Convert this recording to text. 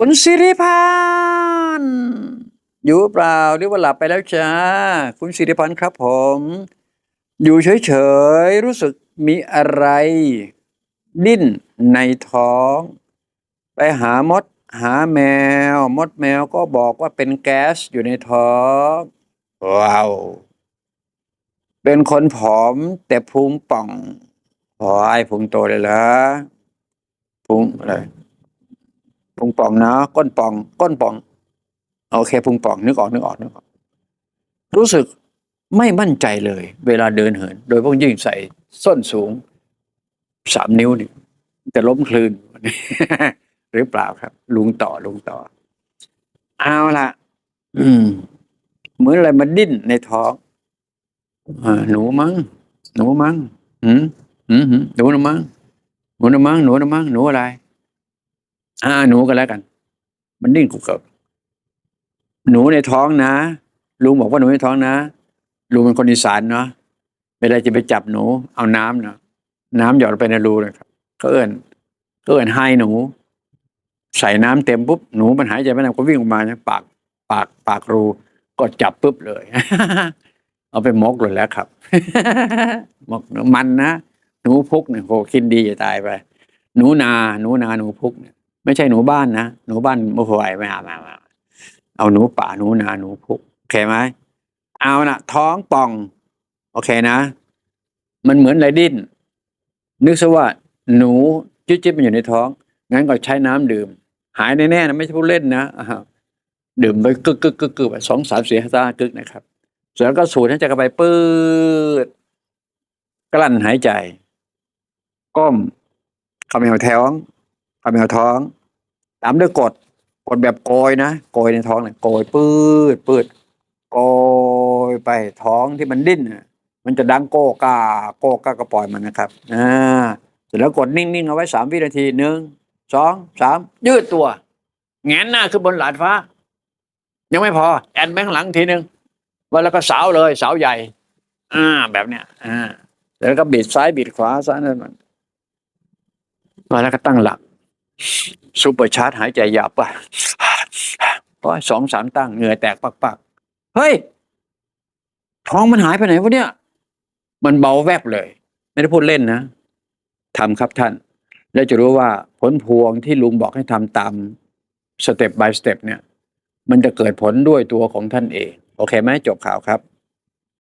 คุณสิริพันธ์อยู่เปล่าหรือว่าหลับไปแล้วจ้าคุณสิริพันธ์ครับผม อยู่เฉยๆรู้สึกมีอะไร ดิ้นในท้อง ไปหามดหาแมว มดแมวก็บอกว่าเป็นแก๊สอยู่ในท้องว้าวเป็นคนผอมแต่พุงป่องพอไอ้พุงโตเลยเหรอพุงอะไร พุงป่องนะก้นป่อง ก้นป่องโอเคพุงป่องนึกออกนึกออกนึกออก รู้สึกไม่มั่นใจเลย เวลาเดินเหิน โดยเฉพาะยิ่งใส่ส้นสูงสามนิ้วนี่จะล้มคลืนหรือเปล่าครับ ลุงต่อลุงต่อ เอาละอืม เหมือนอะไรมาดิ้นในท้องอหนูมั้งหนูมั้งหืมหืมหืมหนูนะมั้งหนูนะมั้งหนูนะมั้งหนูอะไร อ่าหนูกันแล้วกัน มันดิ้นกุกกับหนูในท้องนะลุงบอกว่าหนูในท้องนะลุงเป็นคนอีสานเนาะเวลาจะไปจับหนู เอาน้ำเนาะน้ำหยอดไปในรูเลยครับก็เอิญก็เอิญให้หนู ใส่น้ำเต็มปุ๊บหนูมันหายใจไม่ได้ก็วิ่งออกมาเนี่ยปากปากปากรูก็จับปุ๊บเลย เอาไปมกเลยแล้วครับมกมันนะหนูพุกเนี่ยโหกินดีจะตายไป หนูนา หนูนาหนูพุกเนี่ย ไม่ใช่หนูบ้านนะหนูบ้านม่ไหวไม่เอาไม่เอาไม่เอาเอาหนูป่าหนูนาหนูพุกโอเคไหมเอานะท้องป่อง โอเคนะ มันเหมือนไรดิ้น นึกซะว่า หนูจิ๊บจิ๊บมันอยู่ในท้อง งั้นก็ใช้น้ำดื่ม หายแน่ๆนะไม่ใช่พูดเล่นนะดื่มไปกึกกึกกึกกึกไปสองสามสี่ห้าห้ากึกนะครับเสร็จแล้วก็สูดหายใจเข้าไปปืดกลั้นหายใจ ก้มเขมวท้ง เขมวท้องตามด้วยกดกดแบบโกยนะโกยในท้องเนี่ยโกยปืดปืดโกยไปท้องที่มันดิ้นน่ะมันจะดังโกกาโกกาก็ปล่อยมันนะครับอ่าเสร็จแล้วกดนิ่งๆเอาไว้สามวินาทีหนึ่งสองสามยืดตัวแงนหน้าขึ้นบนหลาดฟ้า ยังไม่พอ แอนไปข้างหลังทีหนึ่งวันแล้วก็สาวเลยสาวใหญ่ อ่า แบบเนี้ยอ่าแล้วก็บิดซ้ายบิดขวาซ้ายนั่นมันมาแล้วก็ตั้งหลัก ซูเปอร์ชาร์จหายใจหยาบป่ะพอสองสามตั้งเหงื่อแตกปักๆเฮ้ย ท้องมันหายไปไหนวะเนี่ย มันเบาแวบเลย ไม่ได้พูดเล่นนะทำครับท่าน แล้วจะรู้ว่าผลพวงที่ลุงบอกให้ทำตามสเต็ป by สเต็ปเนี่ย มันจะเกิดผลด้วยตัวของท่านเอง โอเคไหมจบข่าวครับ